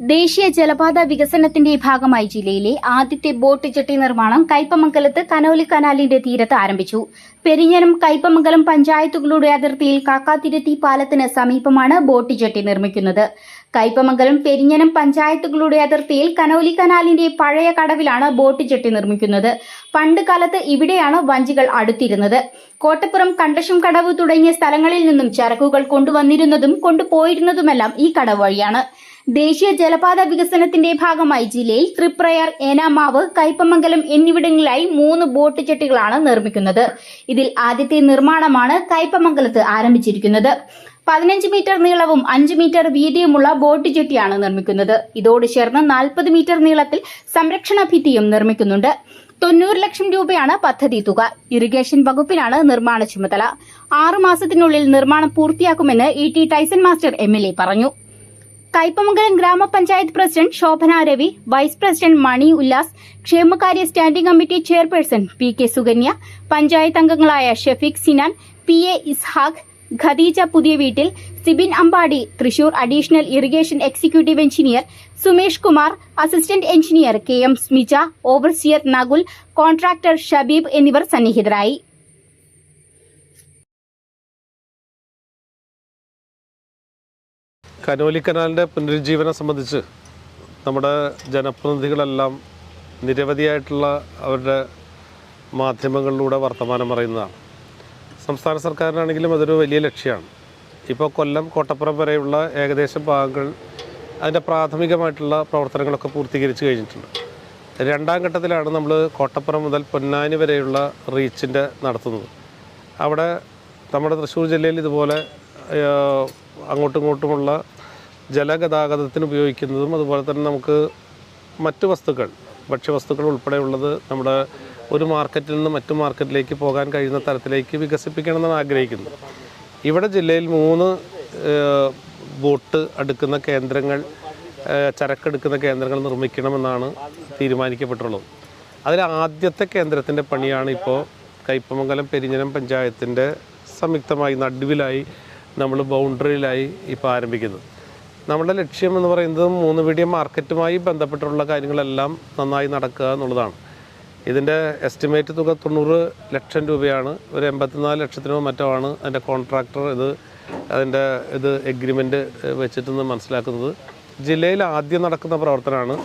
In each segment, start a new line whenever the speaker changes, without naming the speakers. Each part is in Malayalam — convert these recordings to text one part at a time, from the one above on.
ദേശീയ ജലപാത വികസനത്തിന്റെ ഭാഗമായി ജില്ലയിലെ ആദ്യത്തെ ബോട്ട് ജെട്ടി നിർമ്മാണം കയ്പമംഗലത്ത് കനോലി കനാലിന്റെ തീരത്ത് ആരംഭിച്ചു. പെരിഞ്ഞനം കയ്പമംഗലം പഞ്ചായത്തുകളുടെ അതിർത്തിയിൽ കാക്കാതിരുത്തി പാലത്തിന് സമീപമാണ് ബോട്ട് ജെട്ടി നിർമ്മിക്കുന്നത്. കയ്പമംഗലം പെരിഞ്ഞനം പഞ്ചായത്തുകളുടെ അതിർത്തിയിൽ കനോലി കനാലിന്റെ പഴയ കടവിലാണ് ബോട്ട് ജെട്ടി നിർമ്മിക്കുന്നത്. പണ്ട് കാലത്ത് ഇവിടെയാണ് വഞ്ചികൾ അടുത്തിരുന്നത്. കോട്ടപ്പുറം കണ്ടശം കടവ് തുടങ്ങിയ സ്ഥലങ്ങളിൽ നിന്നും ചരക്കുകൾ കൊണ്ടുവന്നിരുന്നതും കൊണ്ടുപോയിരുന്നതുമെല്ലാം ഈ കടവ് വഴിയാണ്. ദേശീയ ജലപാത വികസനത്തിന്റെ ഭാഗമായി ജില്ലയിൽ തൃപ്രയാർ ഏനാമാവ് കൈപ്പമംഗലം എന്നിവിടങ്ങളിലായി മൂന്ന് ബോട്ട് ചെട്ടികളാണ് നിർമ്മിക്കുന്നത്. ഇതിൽ ആദ്യത്തെ നിർമ്മാണമാണ് കൈപ്പമംഗലത്ത് ആരംഭിച്ചിരിക്കുന്നത്. പതിനഞ്ച് മീറ്റർ നീളവും അഞ്ച് മീറ്റർ വീതിയുമുള്ള ബോട്ട് ജെട്ടിയാണ് നിർമ്മിക്കുന്നത്. ഇതോട് ചേർന്ന് നാൽപ്പത് മീറ്റർ നീളത്തിൽ സംരക്ഷണ ഭിത്തിയും നിർമ്മിക്കുന്നുണ്ട്. തൊണ്ണൂറ് ലക്ഷം രൂപയാണ് പദ്ധതി തുക. ഇറിഗേഷൻ വകുപ്പിനാണ് നിർമ്മാണ ചുമതല. ആറു മാസത്തിനുള്ളിൽ നിർമ്മാണം പൂർത്തിയാക്കുമെന്ന് E T Tyson master M പറഞ്ഞു. Kaipamangalam grama panchayat president Shobhana Ravi vice president Mani Ullas ക്ഷേമകാര്യ standing committee chairperson P K Sukanya panchayat അംഗങ്ങളായ ഷെഫീഖ് സിനാൻ പി എ ഇസ്ഹാഖ് ഖദീജ പുതിയ വീട്ടിൽ Sibin Ambadi Thrissur additional irrigation executive engineer Sumesh Kumar assistant engineer K M Smija overseer Nakul contractor Shabeeb എന്നിവർ സന്നിഹിതരായി.
കനോലി കനാലിന്റെ പുനരുജ്ജീവനം സംബന്ധിച്ച് നമ്മുടെ ജനപ്രതിനിധികളെല്ലാം നിരവധിയായിട്ടുള്ള അവരുടെ മാധ്യമങ്ങളിലൂടെ വർത്തമാനം പറയുന്നതാണ്. സംസ്ഥാന സർക്കാരിനാണെങ്കിലും അതൊരു വലിയ ലക്ഷ്യമാണ്. ഇപ്പോൾ കൊല്ലം കോട്ടപ്പുറം വരെയുള്ള ഏകദേശം ഭാഗങ്ങൾ അതിന്റെ പ്രാഥമികമായിട്ടുള്ള പ്രവർത്തനങ്ങളൊക്കെ പൂർത്തീകരിച്ച് കഴിഞ്ഞിട്ടുണ്ട്. രണ്ടാം ഘട്ടത്തിലാണ് നമ്മൾ കോട്ടപ്പുറം മുതൽ പൊന്നാനി വരെയുള്ള റീച്ചിന്റെ നടത്തുന്നത്. അവിടെ നമ്മുടെ തൃശ്ശൂർ ജില്ലയിൽ ഇതുപോലെ അങ്ങോട്ടും ഇങ്ങോട്ടുമുള്ള ജലഗതാഗതത്തിന് ഉപയോഗിക്കുന്നതും അതുപോലെ തന്നെ നമുക്ക് മറ്റ് വസ്തുക്കൾ ഭക്ഷ്യവസ്തുക്കൾ ഉൾപ്പെടെയുള്ളത് നമ്മുടെ ഒരു മാർക്കറ്റിൽ നിന്ന് മറ്റു മാർക്കറ്റിലേക്ക് പോകാൻ കഴിയുന്ന തരത്തിലേക്ക് വികസിപ്പിക്കണമെന്നാണ് ആഗ്രഹിക്കുന്നത്. ഇവിടെ ജില്ലയിൽ മൂന്ന് ബോട്ട് അടുക്കുന്ന കേന്ദ്രങ്ങൾ ചരക്കെടുക്കുന്ന കേന്ദ്രങ്ങൾ നിർമ്മിക്കണമെന്നാണ് തീരുമാനിക്കപ്പെട്ടുള്ളത്. അതിൽ ആദ്യത്തെ കേന്ദ്രത്തിന്റെ പണിയാണ് ഇപ്പോൾ കയ്പമംഗലം പെരിഞ്ഞനം പഞ്ചായത്തിന്റെ സംയുക്തമായി നടുവിലായി നമ്മൾ ബൗണ്ടറിയിലായി ഇപ്പോൾ ആരംഭിക്കുന്നത്. നമ്മുടെ ലക്ഷ്യം എന്ന് പറയുന്നത് മൂന്ന് വീടിയ മാർക്കറ്റുമായി ബന്ധപ്പെട്ടുള്ള കാര്യങ്ങളെല്ലാം നന്നായി നടക്കുക എന്നുള്ളതാണ്. ഇതിന്റെ എസ്റ്റിമേറ്റ് തുക തൊണ്ണൂറ് ലക്ഷം രൂപയാണ്. ഒരു എൺപത്തിനാല് ലക്ഷത്തിനോ മറ്റോ ആണ് അതിന്റെ കോൺട്രാക്ടർ ഇത് അതിന്റെ ഇത് എഗ്രിമെന്റ് വെച്ചിട്ടെന്ന് മനസ്സിലാക്കുന്നത്. ജില്ലയിൽ ആദ്യം നടക്കുന്ന പ്രവർത്തനമാണ്.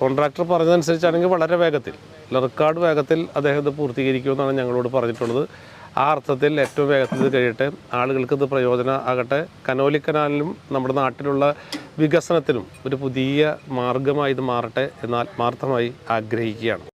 കോൺട്രാക്ടർ പറഞ്ഞതനുസരിച്ചാണെങ്കിൽ വളരെ വേഗത്തിൽ റെക്കോർഡ് വേഗത്തിൽ അദ്ദേഹം ഇത് പൂർത്തീകരിക്കുമെന്നാണ് ഞങ്ങളോട് പറഞ്ഞിട്ടുള്ളത്. ആ അർത്ഥത്തിൽ ഏറ്റവും വേഗത്തിൽ കഴിയട്ടെ. ആളുകൾക്ക് ഇത് പ്രയോജനം ആകട്ടെ കനോലി കനാലിലും നമ്മുടെ നാട്ടിലുള്ള വികസനത്തിനും ഒരു പുതിയ മാർഗമായി ഇത് മാറട്ടെ എന്ന് ആത്മാർത്ഥമായി ആഗ്രഹിക്കുകയാണ്.